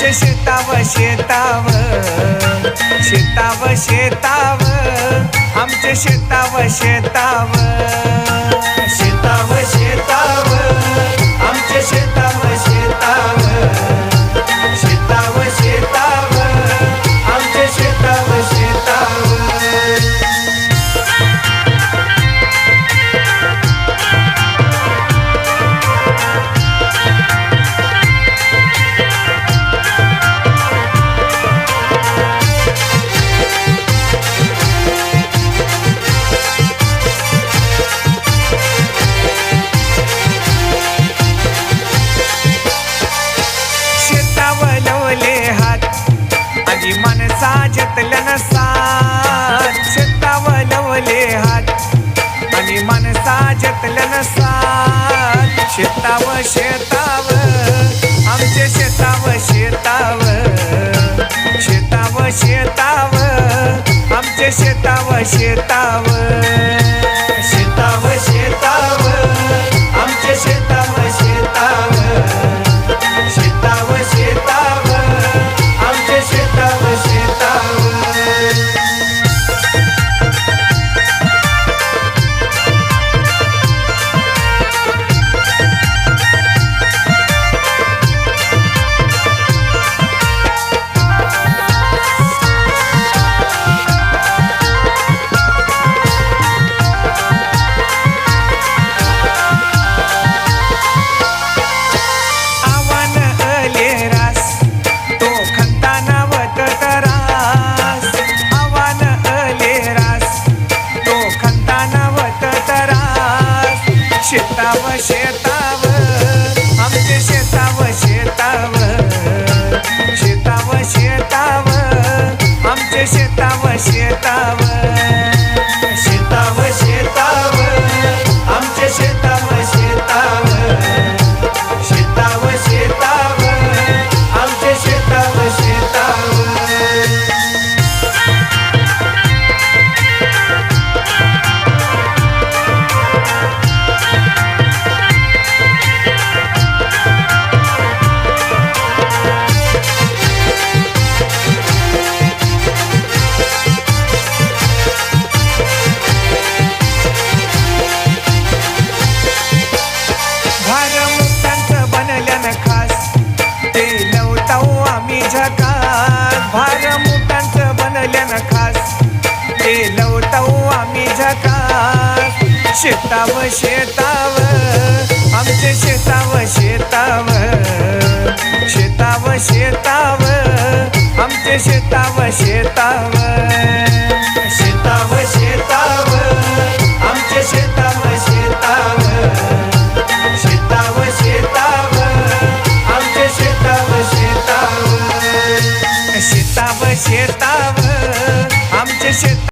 शेताव शेताव शेताव आमचे शेताव शेताव शेताव शेताव जतलन साथ शेताव शेताव आमचे शेताव शेताव. शेताव शेताव आमचे शेताव शेताव शेताव. शेताव आम्ही झकास बनल्या बनल्यानं खास. ते लवताऊ आम्ही झकास. शेताव शेताव आमचे शेताव शेताव शेताव शेताव आमचे शेताव शेत